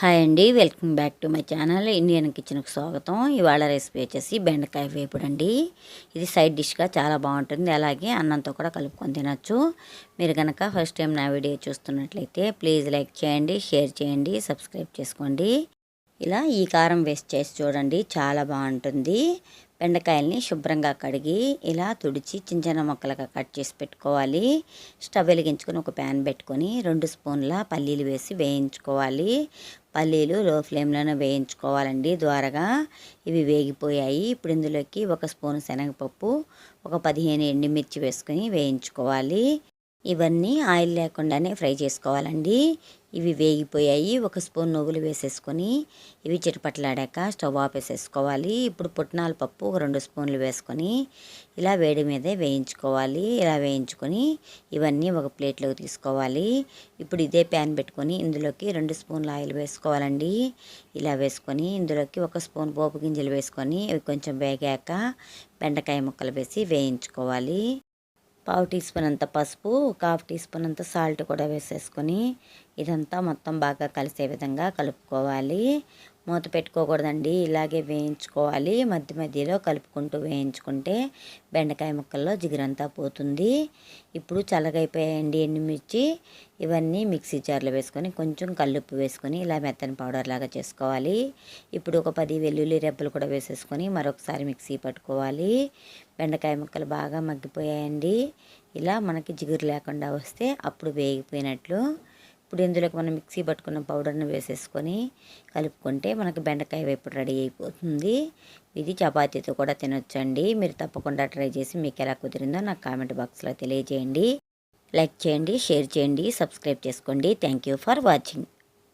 Hi అండి welcome back to my channel Indian కిచెన్కి స్వాగతం. ఇవాళ రెసిపీ వచ్చేసి బెండకాయ వేపుడు అండి. ఇది సైడ్ డిష్గా చాలా బాగుంటుంది. అలాగే అన్నంతో కూడా కలుపుకొని తినచ్చు. మీరు కనుక ఫస్ట్ టైం నా వీడియో చూస్తున్నట్లయితే ప్లీజ్ లైక్ చేయండి షేర్ చేయండి సబ్స్క్రైబ్ చేసుకోండి. ఇలా ఈ కారం వేస్ట్ చేసి చూడండి చాలా బాగుంటుంది. బెండకాయల్ని శుభ్రంగా కడిగి ఇలా తుడిచి చిన్న చిన్న ముక్కలుగా కట్ చేసి పెట్టుకోవాలి. స్టవ్ వెలిగించుకొని ఒక ప్యాన్ పెట్టుకొని రెండు స్పూన్ల పల్లీలు వేసి వేయించుకోవాలి. పల్లీలు లో ఫ్లేమ్లోనే వేయించుకోవాలండి. ద్వారగా ఇవి వేగిపోయాయి. ఇప్పుడు ఇందులోకి ఒక స్పూన్ శనగపప్పు ఒక పదిహేను ఎండుమిర్చి వేసుకొని వేయించుకోవాలి. ఇవన్నీ ఆయిల్ లేకుండానే ఫ్రై చేసుకోవాలండి. ఇవి వేగిపోయాయి. ఒక స్పూన్ నువ్వులు వేసేసుకొని ఇవి చిటపట్లాడాక స్టవ్ ఆపేసేసుకోవాలి ఇప్పుడు పుట్నాల పప్పు ఒక రెండు స్పూన్లు వేసుకొని ఇలా వేడి మీదే వేయించుకోవాలి. ఇలా వేయించుకొని ఇవన్నీ ఒక ప్లేట్లోకి తీసుకోవాలి. ఇప్పుడు ఇదే ప్యాన్ పెట్టుకొని ఇందులోకి రెండు స్పూన్ల ఆయిల్ వేసుకోవాలండి. ఇలా వేసుకొని ఇందులోకి ఒక స్పూన్ పోపు గింజలు వేసుకొని ఇవి కొంచెం వేగాక బెండకాయ ముక్కలు వేసి వేయించుకోవాలి. పావు టీ స్పూన్ అంత పసుపు ఒక హాఫ్ టీ స్పూన్ అంత సాల్ట్ కూడా వేసేసుకొని ఇదంతా మొత్తం బాగా కలిసే విధంగా కలుపుకోవాలి. మూత పెట్టుకోకూడదండి. ఇలాగే వేయించుకోవాలి. మధ్య మధ్యలో కలుపుకుంటూ వేయించుకుంటే బెండకాయ ముక్కల్లో జిగురంతా పోతుంది. ఇప్పుడు చల్లగైపోయాయండి ఎండుమిర్చి. ఇవన్నీ మిక్సీ జార్లో వేసుకొని కొంచెం కల్లుప్పు వేసుకొని ఇలా మెత్తని పౌడర్ లాగా చేసుకోవాలి. ఇప్పుడు ఒక పది వెల్లుల్లి రెబ్బలు కూడా వేసేసుకొని మరొకసారి మిక్సీ పట్టుకోవాలి. బెండకాయ ముక్కలు బాగా మగ్గిపోయాయండి. ఇలా మనకి జిగురు లేకుండా వస్తే అప్పుడు వేగిపోయినట్లు ఇప్పుడు ఇందులోకి మనం మిక్సీ పట్టుకున్న పౌడర్ని వేసేసుకొని కలుపుకుంటే మనకు బెండకాయ వేపుడు రెడీ అయిపోతుంది. ఇది చపాతీతో కూడా తినొచ్చండి. మీరు తప్పకుండా ట్రై చేసి మీకు ఎలా కుదిరిందో నాకు కామెంట్ బాక్స్లో తెలియజేయండి. లైక్ చేయండి షేర్ చేయండి సబ్స్క్రైబ్ చేసుకోండి. Thank you for watching.